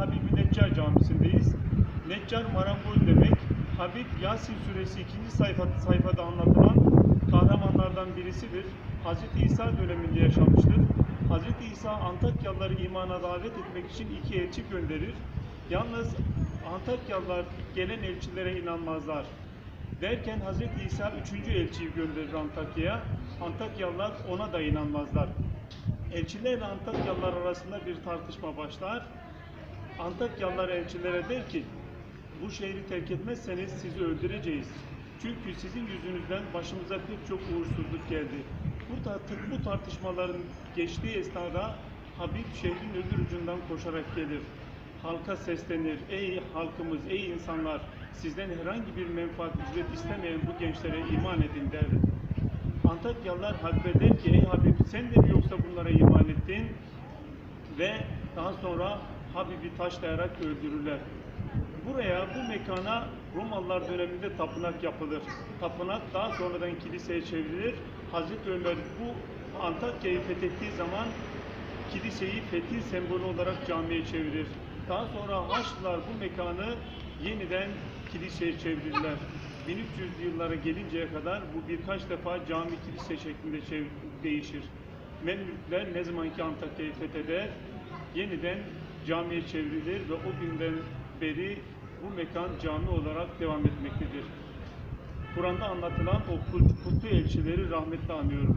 Habibi Neccar Camisi'ndeyiz. Neccar marangol demek. Habib Yasin suresi 2. sayfa, sayfada anlatılan kahramanlardan birisidir. Hz. İsa döneminde yaşamıştır. Hz. İsa Antakyalıları imana davet etmek için iki elçi gönderir. Yalnız Antakyalılar gelen elçilere inanmazlar. Derken Hz. İsa üçüncü elçiyi gönderir Antakya'ya. Antakyalılar ona da inanmazlar. Elçilerle Antakyalılar arasında bir tartışma başlar. Antakyalılar elçilere der ki, bu şehri terk etmezseniz sizi öldüreceğiz. Çünkü sizin yüzünüzden başımıza pek çok uğursuzluk geldi. Bu, tart- bu tartışmaların geçtiği esnada Habib şehrin öbür ucundan koşarak gelir. Halka seslenir, ey halkımız, ey insanlar, sizden herhangi bir menfaat, ücret istemeyen bu gençlere iman edin der. Antakyalılar Habib'e der ki, ey Habib sen de mi yoksa bunlara iman ettin? Ve daha sonra Habib'i taşlayarak öldürürler. Buraya, bu mekana Romalılar döneminde tapınak yapılır. Tapınak daha sonradan kiliseye çevrilir. Hazreti Ömer bu Antakya'yı fethettiği zaman kiliseyi fetih sembolü olarak camiye çevirir. Daha sonra Haçlılar bu mekanı yeniden kiliseye çevirirler. 1300 yıllara gelinceye kadar bu birkaç defa cami kilise şeklinde çev- değişir. Memlükler ne zamanki Antakya'yı fetheder, yeniden camiye çevrilir ve o günden beri bu mekan cami olarak devam etmektedir. Kur'an'da anlatılan o kut- kutlu elçileri rahmetle anıyorum.